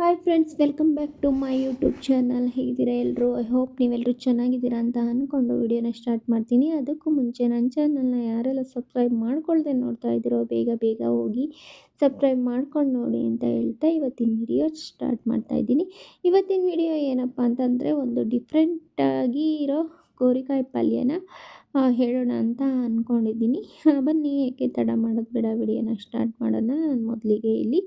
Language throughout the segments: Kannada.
Hi friends welcome back to my YouTube channel ಹೇಗಿದ್ದೀರಾ ಎಲ್ಲರೂ ಐ ಹೋಪ್ ನೀವೆಲ್ಲರೂ ಚೆನ್ನಾಗಿದ್ದೀರಾ ಅಂತ ಅಂದ್ಕೊಂಡು ವಿಡಿಯೋನ ಸ್ಟಾರ್ಟ್ ಮಾಡ್ತೀನಿ. ಅದಕ್ಕೂ ಮುಂಚೆ ನನ್ನ ಚಾನಲ್ನ ಯಾರೆಲ್ಲ ಸಬ್ಸ್ಕ್ರೈಬ್ ಮಾಡ್ಕೊಳ್ದೆ ನೋಡ್ತಾ ಇದ್ದೀರೋ, ಬೇಗ ಬೇಗ ಹೋಗಿ ಸಬ್ಸ್ಕ್ರೈಬ್ ಮಾಡ್ಕೊಂಡು ನೋಡಿ ಅಂತ ಹೇಳ್ತಾ ಇವತ್ತಿನ ವಿಡಿಯೋ ಸ್ಟಾರ್ಟ್ ಮಾಡ್ತಾ ಇದ್ದೀನಿ. ಇವತ್ತಿನ ವಿಡಿಯೋ ಏನಪ್ಪ ಅಂತಂದರೆ ಒಂದು ಡಿಫ್ರೆಂಟಾಗಿ ಇರೋ ಗೋರಿಕಾಯಿ ಪಲ್ಯನ ಹೇಳೋಣ ಅಂತ ಅಂದ್ಕೊಂಡಿದ್ದೀನಿ ಬನ್ನಿ, ಏಕೆ ತಡ ಮಾಡೋದು ಬೇಡ ವಿಡಿಯೋನ ಸ್ಟಾರ್ಟ್ ಮಾಡೋಣ ನಾನು ಮೊದಲಿಗೆ ಇಲ್ಲಿ.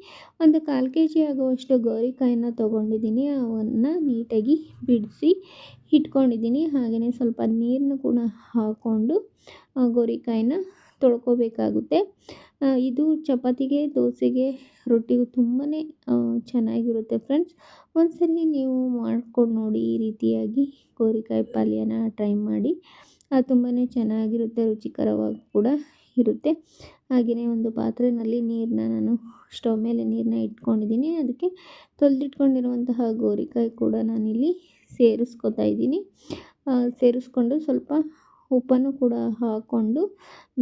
ಒಂದು ಕಾಲು ಕೆ ಜಿ ಆಗುವಷ್ಟು ಗೋರಿಕಾಯಿನ ತೊಗೊಂಡಿದ್ದೀನಿ. ಅವನ್ನು ನೀಟಾಗಿ ಬಿಡಿಸಿ ಇಟ್ಕೊಂಡಿದ್ದೀನಿ. ಹಾಗೆಯೇ ಸ್ವಲ್ಪ ನೀರನ್ನು ಕೂಡ ಹಾಕ್ಕೊಂಡು ಗೋರಿಕಾಯಿನ ತೊಳ್ಕೊಬೇಕಾಗುತ್ತೆ. ಇದು ಚಪಾತಿಗೆ, ದೋಸೆಗೆ, ರೊಟ್ಟಿಗೂ ತುಂಬಾ ಚೆನ್ನಾಗಿರುತ್ತೆ ಫ್ರೆಂಡ್ಸ್. ಒಂದ್ಸರಿ ನೀವು ಮಾಡ್ಕೊಂಡು ನೋಡಿ ಈ ರೀತಿಯಾಗಿ ಗೋರಿಕಾಯಿ ಪಲ್ಯನ ಟ್ರೈ ಮಾಡಿ. ತುಂಬಾ ಚೆನ್ನಾಗಿರುತ್ತೆ, ರುಚಿಕರವಾಗಿ ಕೂಡ ಇರುತ್ತೆ. ಹಾಗೆಯೇ ಒಂದು ಪಾತ್ರೆಯಲ್ಲಿ ನೀರನ್ನ ನಾನು ಸ್ಟವ್ ಮೇಲೆ ನೀರನ್ನ ಇಟ್ಕೊಂಡಿದ್ದೀನಿ. ಅದಕ್ಕೆ ತೊಳೆದಿಟ್ಕೊಂಡಿರುವಂತಹ ಗೋರಿಕಾಯಿ ಕೂಡ ನಾನಿಲ್ಲಿ ಸೇರಿಸ್ಕೊತಾ ಇದ್ದೀನಿ. ಸೇರಿಸ್ಕೊಂಡು ಸ್ವಲ್ಪ ಉಪ್ಪನ್ನು ಕೂಡ ಹಾಕ್ಕೊಂಡು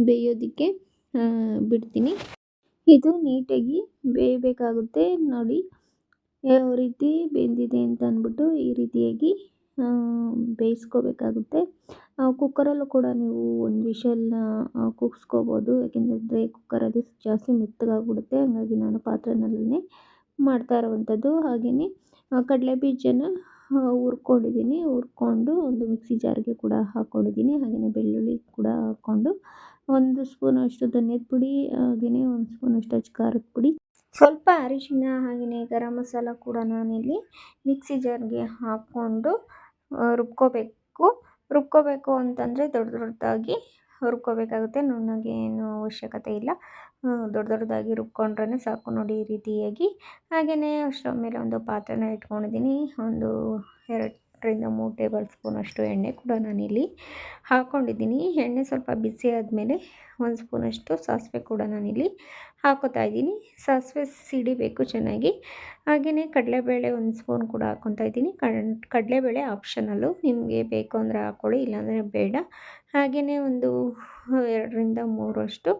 ಬೇಯೋದಕ್ಕೆ ಬಿಡ್ತೀನಿ. ಇದು ನೀಟಾಗಿ ಬೇಯಬೇಕಾಗುತ್ತೆ. ನೋಡಿ, ಯಾವ ರೀತಿ ಬೆಂದಿದೆ ಅಂತ ಅಂದ್ಬಿಟ್ಟು ಈ ರೀತಿಯಾಗಿ ಬೇಯಿಸ್ಕೋಬೇಕಾಗುತ್ತೆ. ಕುಕ್ಕರಲ್ಲೂ ಕೂಡ ನೀವು ಒಂದು ವಿಷಲ್ನ ಕೂಗಿಸ್ಕೋಬೋದು. ಯಾಕೆಂದರೆ ಕುಕ್ಕರಲ್ಲಿ ಜಾಸ್ತಿ ಮೆತ್ತಗಾಗ್ಬಿಡುತ್ತೆ. ಹಾಗಾಗಿ ನಾನು ಪಾತ್ರೆನಲ್ಲೇ ಮಾಡ್ತಾ ಇರುವಂಥದ್ದು. ಹಾಗೆಯೇ ಕಡಲೆ ಬೀಜನ ಹುರ್ಕೊಂಡಿದ್ದೀನಿ. ಹುರ್ಕೊಂಡು ಒಂದು ಮಿಕ್ಸಿ ಜಾರ್ಗೆ ಕೂಡ ಹಾಕ್ಕೊಂಡಿದ್ದೀನಿ ಹಾಗೆಯೇ ಬೆಳ್ಳುಳ್ಳಿ ಕೂಡ ಹಾಕ್ಕೊಂಡು ಒಂದು ಸ್ಪೂನಷ್ಟು ಧನಿಯದ ಪುಡಿ ಹಾಗೆಯೇ ಒಂದು ಸ್ಪೂನಷ್ಟು ಅಚ್ಚ ಖಾರದ ಪುಡಿ, ಸ್ವಲ್ಪ ಅರಿಶಿನ ಹಾಗೆಯೇ ಗರಂ ಮಸಾಲ ಕೂಡ ನಾನಿಲ್ಲಿ ಮಿಕ್ಸಿ ಜಾರ್ಗೆ ಹಾಕ್ಕೊಂಡು ರುಬ್ಕೋಬೇಕು. ರುಬ್ಕೋಬೇಕು ಅಂತಂದರೆ ದೊಡ್ಡ ದೊಡ್ಡದಾಗಿ ರುಬ್ಕೋಬೇಕಾಗುತ್ತೆ. ನುಣ್ಣಗೆ ಏನು ಅವಶ್ಯಕತೆ ಇಲ್ಲ. ದೊಡ್ಡ ದೊಡ್ಡದಾಗಿ ರುಬ್ಕೊಂಡ್ರೆ ಸಾಕು ನೋಡಿ ಈ ರೀತಿಯಾಗಿ. ಹಾಗೆಯೇ ಸ್ಟವ್ ಮೇಲೆ ಒಂದು ಪಾತ್ರೆನ ಇಟ್ಕೊಂಡಿದ್ದೀನಿ. ಒಂದು ಎರಡರಿಂದ ಮೂರು ಟೇಬಲ್ ಸ್ಪೂನಷ್ಟು ಎಣ್ಣೆ ಕೂಡ ನಾನಿಲ್ಲಿ ಹಾಕ್ಕೊಂಡಿದ್ದೀನಿ. ಎಣ್ಣೆ ಸ್ವಲ್ಪ ಬಿಸಿ ಆದಮೇಲೆ ಒಂದು ಸ್ಪೂನಷ್ಟು ಸಾಸಿವೆ ಕೂಡ ನಾನಿಲ್ಲಿ ಹಾಕೋತಾ ಇದ್ದೀನಿ. ಸಾಸಿವೆ ಸಿಡಿಬೇಕು ಚೆನ್ನಾಗಿ. ಹಾಗೆಯೇ ಕಡಲೆಬೇಳೆ ಒಂದು ಸ್ಪೂನ್ ಕೂಡ ಹಾಕ್ಕೊತಾ ಇದ್ದೀನಿ. ಕಡಲೆಬೇಳೆ ಆಪ್ಷನಲ್ಲು. ನಿಮಗೆ ಬೇಕು ಅಂದರೆ ಹಾಕ್ಕೊಳ್ಳಿ, ಇಲ್ಲಾಂದರೆ ಬೇಡ. ಹಾಗೆಯೇ ಒಂದು ಎರಡರಿಂದ ಮೂರಷ್ಟು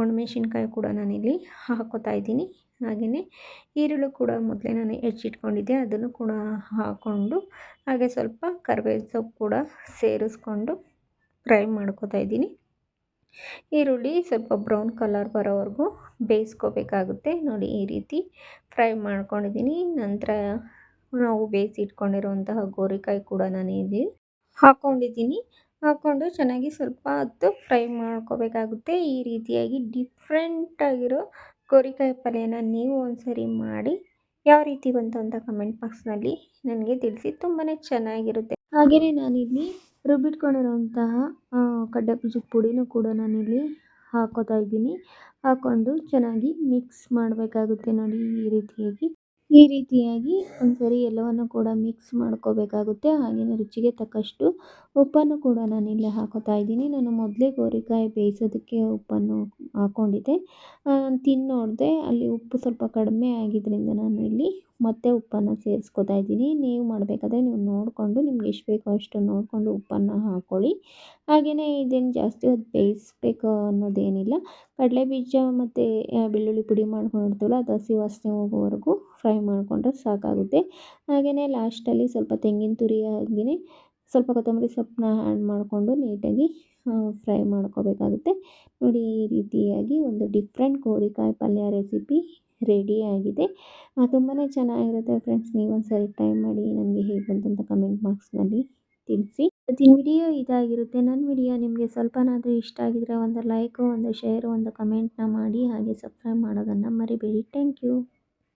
ಒಣಮೆಣ್ಸಿನ್ಕಾಯಿ ಕೂಡ ನಾನಿಲ್ಲಿ ಹಾಕೋತಾ ಇದ್ದೀನಿ. ಹಾಗೆಯೇ ಈರುಳ್ಳಿ ಕೂಡ ಮೊದಲೇ ನಾನು ಹೆಚ್ಚಿಟ್ಕೊಂಡಿದ್ದೆ ಅದನ್ನು ಕೂಡ ಹಾಕ್ಕೊಂಡು ಹಾಗೆ ಸ್ವಲ್ಪ ಕರಿಬೇವು ಸೊಪ್ಪು ಕೂಡ ಸೇರಿಸ್ಕೊಂಡು ಫ್ರೈ ಮಾಡ್ಕೋತಾ ಇದ್ದೀನಿ. ಈರುಳ್ಳಿ ಸ್ವಲ್ಪ ಬ್ರೌನ್ ಕಲರ್ ಬರೋವರೆಗೂ ಬೇಯಿಸ್ಕೋಬೇಕಾಗುತ್ತೆ. ನೋಡಿ ಈ ರೀತಿ ಫ್ರೈ ಮಾಡ್ಕೊಂಡಿದ್ದೀನಿ. ನಂತರ ನಾವು ಬೇಯಿಸಿಟ್ಕೊಂಡಿರುವಂತಹ ಗೋರಿಕಾಯಿ ಕೂಡ ನಾನು ಇಲ್ಲಿ ಹಾಕ್ಕೊಂಡಿದ್ದೀನಿ ಹಾಕ್ಕೊಂಡು ಚೆನ್ನಾಗಿ ಸ್ವಲ್ಪ ಹೊತ್ತು ಫ್ರೈ ಮಾಡ್ಕೋಬೇಕಾಗುತ್ತೆ. ಈ ರೀತಿಯಾಗಿ ಡಿಫ್ರೆಂಟಾಗಿರೋ ಗೋರಿಕಾಯಿ ಪಲ್ಯನ ನೀವು ಒಂದ್ಸರಿ ಮಾಡಿ ಯಾವ ರೀತಿ ಬಂತು ಅಂತ ಕಮೆಂಟ್ ಬಾಕ್ಸ್ನಲ್ಲಿ ನನಗೆ ತಿಳಿಸಿ. ತುಂಬಾ ಚೆನ್ನಾಗಿರುತ್ತೆ. ಹಾಗೆಯೇ ನಾನಿಲ್ಲಿ ರುಬ್ಬಿಟ್ಕೊಂಡಿರೋಂತಹ ಕಡ್ಡೆ ಬೀಜದ ಪುಡಿನೂ ಕೂಡ ನಾನಿಲ್ಲಿ ಹಾಕೋತಾ ಇದ್ದೀನಿ. ಹಾಕ್ಕೊಂಡು ಚೆನ್ನಾಗಿ ಮಿಕ್ಸ್ ಮಾಡಬೇಕಾಗುತ್ತೆ ನೋಡಿ ಈ ರೀತಿಯಾಗಿ. ಈ ರೀತಿಯಾಗಿ ಒಂದ್ಸರಿ ಎಲ್ಲವನ್ನು ಕೂಡ ಮಿಕ್ಸ್ ಮಾಡ್ಕೋಬೇಕಾಗುತ್ತೆ. ಹಾಗೆಯೇ ರುಚಿಗೆ ತಕ್ಕಷ್ಟು ಉಪ್ಪನ್ನು ಕೂಡ ನಾನು ಇಲ್ಲಿ ಹಾಕೋತಾ ಇದ್ದೀನಿ. ನಾನು ಮೊದಲೇ ಗೋರಿಕಾಯಿ ಬೇಯಿಸೋದಕ್ಕೆ ಉಪ್ಪನ್ನು ಹಾಕ್ಕೊಂಡಿದ್ದೆ ತಿಂದು ನೋಡಿದೆ ಅಲ್ಲಿ ಉಪ್ಪು ಸ್ವಲ್ಪ ಕಡಿಮೆ ಆಗಿದ್ದರಿಂದ ನಾನು ಇಲ್ಲಿ ಮತ್ತೆ ಉಪ್ಪನ್ನು ಸೇರಿಸ್ಕೊತಾ ಇದ್ದೀನಿ. ನೀವು ಮಾಡಬೇಕಾದ್ರೆ ನೀವು ನೋಡಿಕೊಂಡು, ನಿಮ್ಗೆ ಎಷ್ಟು ಬೇಕೋ ಅಷ್ಟು ನೋಡಿಕೊಂಡು ಉಪ್ಪನ್ನು ಹಾಕ್ಕೊಳ್ಳಿ ಹಾಗೆಯೇ ಇದೇನು ಜಾಸ್ತಿ ಅದು ಬೇಯಿಸ್ಬೇಕು ಅನ್ನೋದೇನಿಲ್ಲ. ಕಡಲೆ ಬೀಜ ಮತ್ತು ಬೆಳ್ಳುಳ್ಳಿ ಪುಡಿ ಮಾಡ್ಕೊಂಡಿರ್ತೀವಲ್ಲ ಅದು ಹಸಿ ವಾಸನೆ ಹೋಗೋವರೆಗೂ ಫ್ರೈ ಮಾಡಿಕೊಂಡ್ರೆ ಸಾಕಾಗುತ್ತೆ. ಹಾಗೆಯೇ ಲಾಸ್ಟಲ್ಲಿ ಸ್ವಲ್ಪ ತೆಂಗಿನ ತುರಿ ಸ್ವಲ್ಪ ಕೊತ್ತಂಬರಿ ಸೊಪ್ಪನ್ನ ಆ್ಯಡ್ ಮಾಡಿಕೊಂಡು ನೀಟಾಗಿ ಫ್ರೈ ಮಾಡ್ಕೋಬೇಕಾಗುತ್ತೆ. ನೋಡಿ ಈ ರೀತಿಯಾಗಿ ಒಂದು ಡಿಫ್ರೆಂಟ್ ಕೋರಿಕಾಯಿ ಪಲ್ಯ ರೆಸಿಪಿ ರೆಡಿಯಾಗಿದೆ ತುಂಬಾ ಚೆನ್ನಾಗಿರುತ್ತೆ ಫ್ರೆಂಡ್ಸ್ ನೀವೊಂದ್ಸರಿ ಟ್ರೈ ಮಾಡಿ ನನಗೆ ಹೇಗೆ ಬಂತು ಅಂತ ಕಮೆಂಟ್ ಬಾಕ್ಸ್ನಲ್ಲಿ ತಿಳಿಸಿ. ಇವತ್ತಿನ ವಿಡಿಯೋ ಇದಾಗಿರುತ್ತೆ. ನನ್ನ ವಿಡಿಯೋ ನಿಮಗೆ ಸ್ವಲ್ಪನಾದರೂ ಇಷ್ಟ ಆಗಿದ್ರೆ ಒಂದು ಲೈಕು ಒಂದು ಶೇರು ಒಂದು ಕಮೆಂಟ್ನ ಮಾಡಿ. ಹಾಗೆ ಸಬ್ಸ್ಕ್ರೈಬ್ ಮಾಡೋದನ್ನು ಮರಿಬೇಡಿ. Thank you